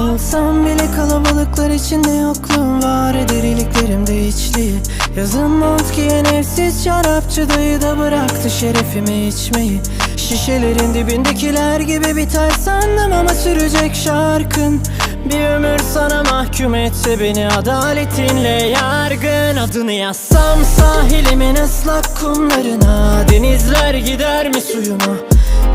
Olsam bile kalabalıklar içinde yokluğum var. Eder iliklerimde içliği Yazın mont giyen evsiz şarapçı dayı da bıraktı şerefimi içmeyi. Şişelerin dibindekiler gibi biter sandım ama sürecek şarkın. Bir ömür sana mahkum etse beni adaletinle yargın. Adını yazsam sahilimin ıslak kumlarına Denizler gider mi suyuma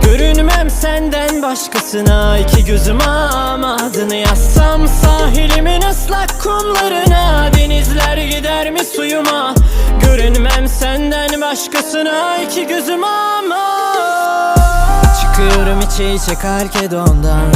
Görünmem senden başkasına iki gözüm ama adını yazsam Sahilimin ıslak kumlarına Denizler gider mi suyuma? Görünmem senden başkasına iki gözüm ama Çıkıyorum içe içe Karkedon'dan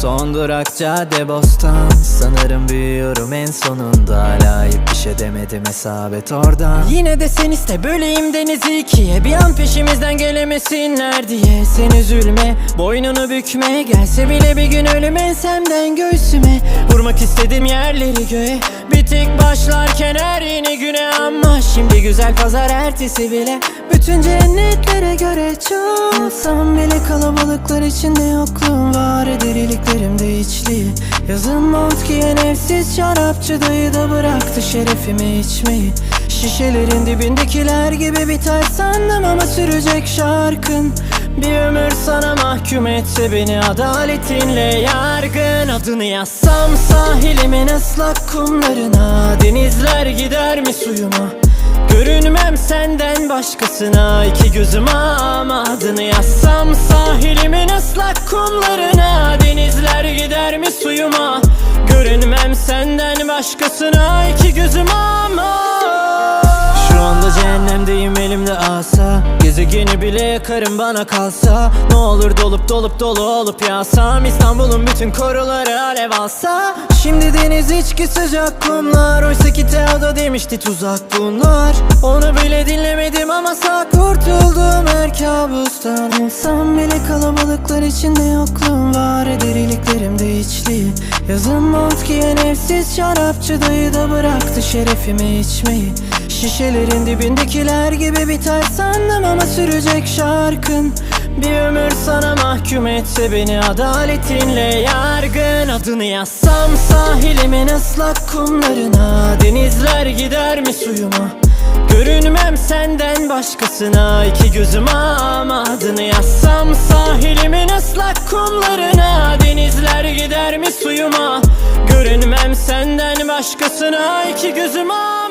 Son durak cadde bostan. Sanırım büyüyorum en sonunda Hala bir şey demedim hesabet oradan. Yine de sen iste böleyim denizi ikiye. Bir an peşimizden gelemesinler diye. Sen üzülme boynunu bükme. Gelse bile bir gün ölüm ensemden göğsüme. Vurmak istedim yerleri göğe. Bitik başlarken her yeni güne Ama şimdi güzel pazar ertesi bile. Bütün cennetlere göre çok Olsam bile kalabalıklar içinde yokluğum var. Eder iliklerimde içliği Yazın mont giyen evsiz şarapçı dayı da bıraktı şerefimi içmeyi. Şişelerin dibindekiler gibi biter sandım ama sürecek şarkın. Bir ömür sana mahkum etse beni adaletinle yargın. Adını yazsam sahilimin ıslak kumlarına Denizler gider mi suyuma? Görünmem senden başkasına iki gözüm ama adını yazsam Sahilimin ıslak kumlarına başkasına iki gözüm ama cehennemdeyim elimde asa. Gezegeni bile yakarım bana kalsa. Ne olur dolup dolup dolu olup yağsam İstanbul'un bütün koruları alev alsa. Şimdi deniz içki sıcak kumlar. Oysa ki Teodo demişti tuzak bunlar. Onu bile dinlemedim ama sağ kurtuldum. Her kabustan Olsam bile kalabalıklar içinde yokluğum var. Eder iliklerimde içliği Yazın mont giyen evsiz şarapçı dayı da bıraktı şerefimi içmeyi Şişelerin dibindekiler gibi biter sandım ama sürecek şarkın. Bir ömür sana mahkum etse beni adaletinle yargın. Adını yazsam sahilimin ıslak kumlarına Denizler gider mi suyuma? Görünmem senden başkasına iki gözüm ama adını yazsam Sahilimin ıslak kumlarına Denizler gider mi suyuma? Görünmem senden başkasına iki gözüm ama